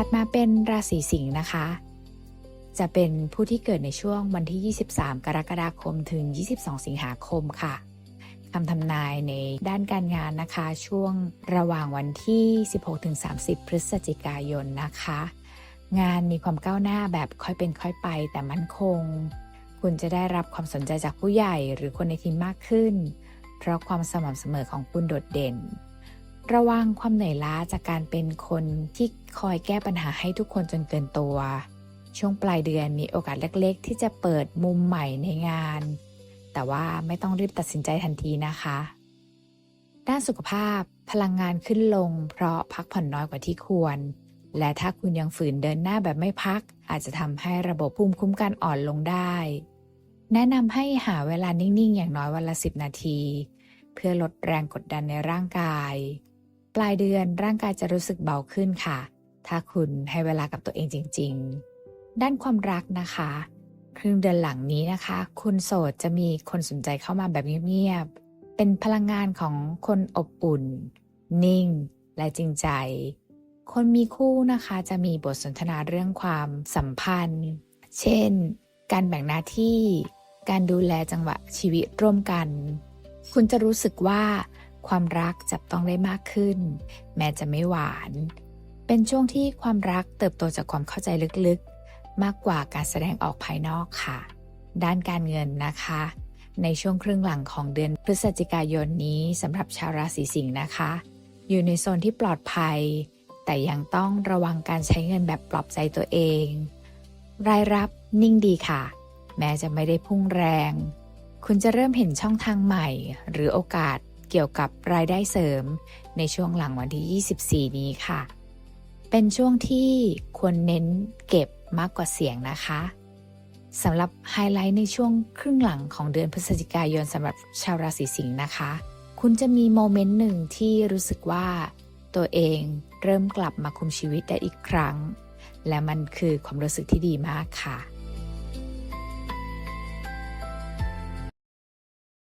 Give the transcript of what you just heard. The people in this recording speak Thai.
ถัดมาเป็นราศีสิงห์นะคะ จะเป็นผู้ที่เกิดในช่วงวันที่ 23 กรกฎาคมถึง 22 สิงหาคมค่ะคำทำนายในด้านการงานนะคะ ช่วงระหว่างวันที่ 16-30 พฤศจิกายนนะคะ งานมีความก้าวหน้าแบบค่อยเป็นค่อยไปแต่มั่นคง คุณจะได้รับความสนใจจากผู้ใหญ่หรือคนในทีมมากขึ้น เพราะความสม่ำเสมอของคุณโดดเด่น ระวังความเหนื่อยล้าจากการเป็นคนที่คอยแก้ปัญหาให้ทุกคนจนเกินตัว ช่วงปลายเดือนมีโอกาสเล็กๆ ที่จะเปิดมุมใหม่ในงาน แต่ว่าไม่ต้องรีบตัดสินใจทันทีนะคะ ด้านสุขภาพพลังงานขึ้นลง เพราะพักผ่อนน้อยกว่าที่ควร และถ้าคุณยังฝืนเดินหน้าแบบไม่พัก อาจจะทำให้ระบบภูมิคุ้มกันอ่อนลงได้ แนะนำให้หาเวลานิ่งๆ อย่างน้อยวันละ 10 นาที เพื่อลดแรงกดดันในร่างกาย ปลายเดือนร่างกายจะรู้สึกเบาขึ้นค่ะ ถ้าคุณให้เวลากับตัวเองจริง ๆ ด้านความรักนะคะ ครึ่งเดือนหลังนี้นะคะ คุณโสดจะมีคนสนใจเข้ามาแบบเงียบๆเป็นพลังงานของคนอบอุ่น นิ่ง และจริงใจ คนมีคู่นะคะจะมีบทสนทนาเรื่องความสัมพันธ์ เช่น การแบ่งหน้าที่ การดูแลจังหวะชีวิตร่วมกัน คุณจะรู้สึกว่า ความรักจับต้องได้มากขึ้น แม้จะไม่หวาน เป็นช่วงที่ความรักเติบโตจากความเข้าใจลึกๆ มากกว่าการแสดงออกภายนอกค่ะ ด้านการเงินนะคะ ในช่วงครึ่งหลังของเดือนพฤศจิกายนนี้สำหรับชาวราศีสิงห์นะคะ อยู่ในโซนที่ปลอดภัย แต่ยังต้องระวังการใช้เงินแบบปลอบใจตัวเอง รายรับนิ่งดีค่ะ แม้จะไม่ได้พุ่งแรง คุณจะเริ่มเห็นช่องทางใหม่ หรือโอกาส เกี่ยวกับรายได้เสริม ในช่วงหลังวันที่ 24 นี้ค่ะ เป็นช่วงที่ควรเน้นเก็บมากกว่าเสียงนะคะสำหรับไฮไลท์ในช่วงครึ่งหลังของเดือนพฤศจิกายนสำหรับชาวราศีสิงห์นะคะ คุณจะมีโมเมนต์หนึ่งที่รู้สึกว่าตัวเองเริ่มกลับมาคุมชีวิตได้อีกครั้ง และมันคือความรู้สึกที่ดีมากค่ะ